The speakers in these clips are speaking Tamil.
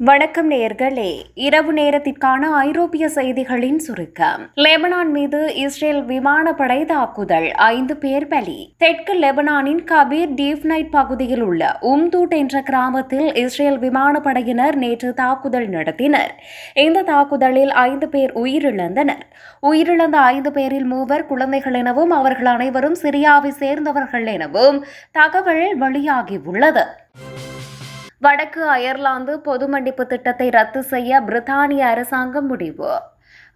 வணக்கம் நேர்களே இரவு நேரத்திற்கான ஐரோப்பிய செய்திகளின் சுருக்கம். லெபனான் மீது இஸ்ரேல் விமானப்படை தாக்குதல் ஐந்து பேர் பலி. தெற்கு லெபனானின் கபீர் டீப் நைட் பகுதியில் உள்ள உம்தூட் என்ற கிராமத்தில் இஸ்ரேல் விமானப்படையினர் நேற்று தாக்குதல் நடத்தினர். இந்த தாக்குதலில் ஐந்து பேர் உயிரிழந்தனர். உயிரிழந்த ஐந்து பேரில் மூவர் குழந்தைகள் எனவும் அவர்கள் அனைவரும் சிரியாவை சேர்ந்தவர்கள் எனவும் தகவல் வெளியாகியுள்ளது வடக்கு அயர்லாந்து பொது மன்னிப்பு திட்டத்தை ரத்து செய்ய பிரித்தானிய அரசாங்கம் முடிவு.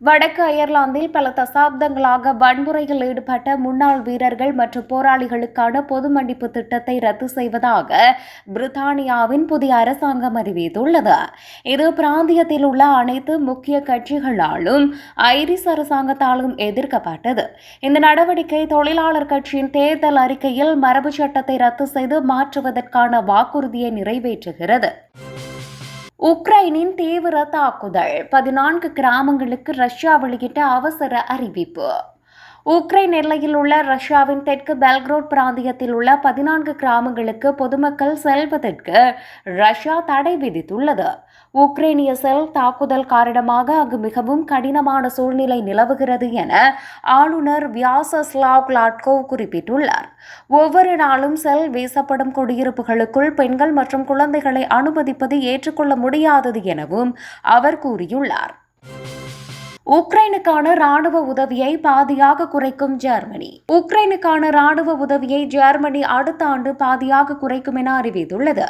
வடக்கு அயர்லாந்தில் பல தசாப்தங்களாக வன்முறையில் ஈடுபட்ட முன்னாள் வீரர்கள் மற்றும் போராளிகளுக்கான பொது மன்னிப்பு திட்டத்தை ரத்து செய்வதாக பிரித்தானியாவின் புதிய அரசாங்கம் அறிவித்துள்ளது. இது பிராந்தியத்தில் உள்ள அனைத்து முக்கிய கட்சிகளாலும் ஐரிஸ் அரசாங்கத்தாலும் எதிர்க்கப்பட்டது. இந்த நடவடிக்கை தொழிலாளர் கட்சியின் தேர்தல் அறிக்கையில் மரபு சட்டத்தை ரத்து செய்து மாற்றுவதற்கான வாக்குறுதியை நிறைவேற்றுகிறது. உக்ரைனின் தீவிர தாக்குதல். பதினான்கு கிராமங்களுக்கு ரஷ்யா வெளியிட்ட அவசர அறிவிப்பு. உக்ரைன் எல்லையில் உள்ள ரஷ்யாவின் தெற்கு பெல்க்ரோட் பிராந்தியத்தில் உள்ள பதினான்கு கிராமங்களுக்கு பொதுமக்கள் செல்வதற்கு ரஷ்யா தடை விதித்துள்ளது. உக்ரைனிய செல் தாக்குதல் காரணமாக அங்கு மிகவும் கடினமான சூழ்நிலை நிலவுகிறது என ஆளுநர் வியாசஸ்லாவ் லாட்கோவ் குறிப்பிட்டுள்ளார். ஒவ்வொரு நாளும் செல் வீசப்படும் குடியிருப்புகளுக்குள் பெண்கள் மற்றும் குழந்தைகளை அனுமதிப்பது ஏற்றுக்கொள்ள முடியாதது எனவும் அவர் கூறியுள்ளார். உக்ரைனுக்கான ராணுவ உதவியை பாதியாக குறைக்கும் ஜெர்மனி. உக்ரைனுக்கான ராணுவ உதவியை ஜெர்மனி அடுத்த ஆண்டு பாதியாக குறைக்கும் என அறிவித்துள்ளது.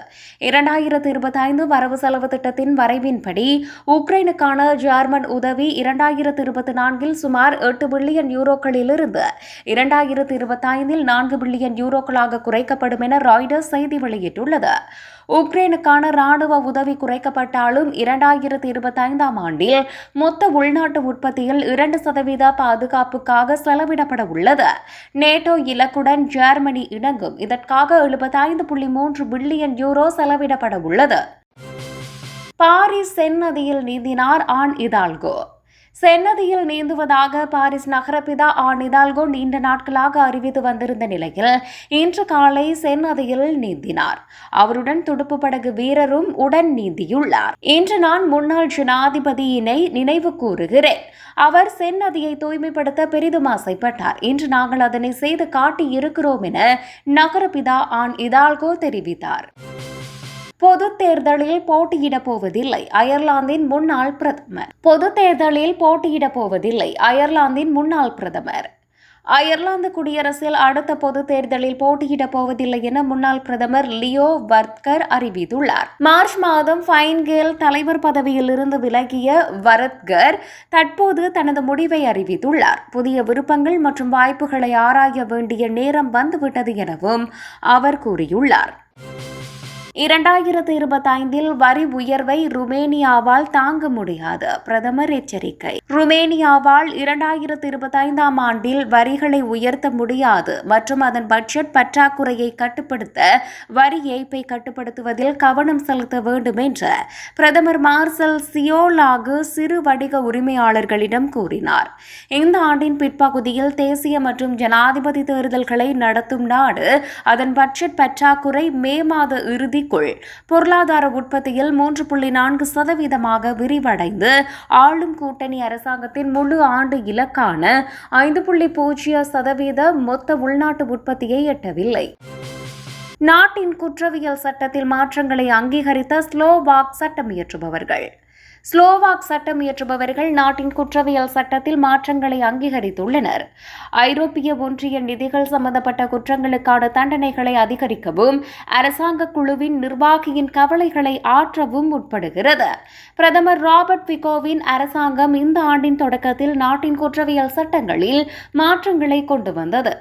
இரண்டாயிரத்து இருபத்தி ஐந்து வரவு செலவு திட்டத்தின் வரைவின்படி உக்ரைனுக்கான ஜெர்மன் உதவி இரண்டாயிரத்து இருபத்தி நான்கில் சுமார் எட்டு பில்லியன் யூரோக்களிலிருந்து இரண்டாயிரத்து இருபத்தி ஐந்தில் நான்கு பில்லியன் யூரோக்களாக குறைக்கப்படும் என ராய்டர்ஸ் செய்தி வெளியிட்டுள்ளது. உக்ரைனுக்கான ராணுவ உதவி குறைக்கப்பட்டாலும் இரண்டாயிரத்து இருபத்தைந்தாம் ஆண்டில் மொத்த உள்நாட்டு உற்பத்தியில் இரண்டு சதவீத பாதுகாப்புக்காக செலவிடப்பட உள்ளது. நேட்டோ இலக்குடன் ஜெர்மனி இணங்கும். இதற்காக எழுபத்தைந்து புள்ளி மூன்று பில்லியன் யூரோ செலவிடப்பட உள்ளது. பாரிஸ் சென் நதியில் நீந்தினார் ஆண் இதால்கோ சென்னதியில் நீந்துவதாக பாரிஸ் நகரபிதா ஆன் இதால்கோ நீண்ட நாட்களாக அறிவித்து வந்திருந்த நிலையில் இன்று காலை சென்னதியில் நீந்தினார். அவருடன் துடுப்பு படகு வீரரும் உடன் நீந்தியுள்ளார். இன்று நான் முன்னாள் ஜனாதிபதியினை நினைவு கூறுகிறேன். அவர் செந்நதியை தூய்மைப்படுத்த பெரிதும் ஆசைப்பட்டார். இன்று நாங்கள் அதனை செய்து காட்டி இருக்கிறோம் என நகரபிதா ஆன் இதால்கோ தெரிவித்தார். பொது தேர்தலில் போட்டியிடப் போவதில்லை. அயர்லாந்தின் முன்னாள் பிரதமர். பொது தேர்தலில் போட்டியிடப் போவதில்லை. அயர்லாந்தின் முன்னாள் பிரதமர். அயர்லாந்து குடியரசில் அடுத்த பொது தேர்தலில் போட்டியிடப் போவதில்லை என முன்னாள் பிரதமர் லியோ வர்த்கர் அறிவித்துள்ளார். மார்ச் மாதம் ஃபைன்கேல் தலைவர் பதவியில் இருந்து விலகிய வரத்கர் தற்போது தனது முடிவை அறிவித்துள்ளார். புதிய விருப்பங்கள் மற்றும் வாய்ப்புகளை ஆராய வேண்டிய நேரம் வந்துவிட்டது எனவும் அவர் கூறியுள்ளார். இரண்டாயிரத்து இருபத்தைந்தில் வரி உயர்வை ருமேனியாவால் தாங்க முடியாது. பிரதமர் எச்சரிக்கை. ருமேனியாவால் இரண்டாயிரத்து இருபத்தைந்தாம் ஆண்டில் வரிகளை உயர்த்த முடியாது மற்றும் அதன் பட்ஜெட் பற்றாக்குறையை கட்டுப்படுத்த வரி ஏய்ப்பை கட்டுப்படுத்துவதில் கவனம் செலுத்த வேண்டும் என்று பிரதமர் மார்சல் சியோலாகு சிறு வணிக உரிமையாளர்களிடம் கூறினார். இந்த ஆண்டின் பிற்பகுதியில் தேசிய மற்றும் ஜனாதிபதி தேர்தல்களை நடத்தும் நாடு அதன் பட்ஜெட் பற்றாக்குறை மே மாத இறுதி ஆண்டுக்குள் பொருளாதார உற்பத்தியில் மூன்று புள்ளி நான்கு சதவீதமாக விரிவடைந்து ஆளும் கூட்டணி அரசாங்கத்தின் முழு ஆண்டு இலக்கான ஐந்து புள்ளி பூஜ்ஜிய சதவீத மொத்த உள்நாட்டு உற்பத்தியை எட்டவில்லை. நாட்டின் குற்றவியல் சட்டத்தில் மாற்றங்களை அங்கீகரித்த ஸ்லோவாக் சட்டம் இயற்றுபவர்கள். ஸ்லோவாக் சட்டம் இயற்றுபவர்கள் நாட்டின் குற்றவியல் சட்டத்தில் மாற்றங்களை அங்கீகரித்துள்ளனர். ஐரோப்பிய ஒன்றிய நிதிகள் சம்பந்தப்பட்ட குற்றங்களுக்கான தண்டனைகளை அதிகரிக்கவும் அரசாங்க குழுவின் நிர்வாகியின் கவலைகளை ஆற்றவும் உட்படுகிறது பிரதமர் ராபர்ட் பிகோவின் அரசாங்கம் இந்த ஆண்டின் தொடக்கத்தில் நாட்டின் குற்றவியல் சட்டங்களில் மாற்றங்களை கொண்டு வந்தது.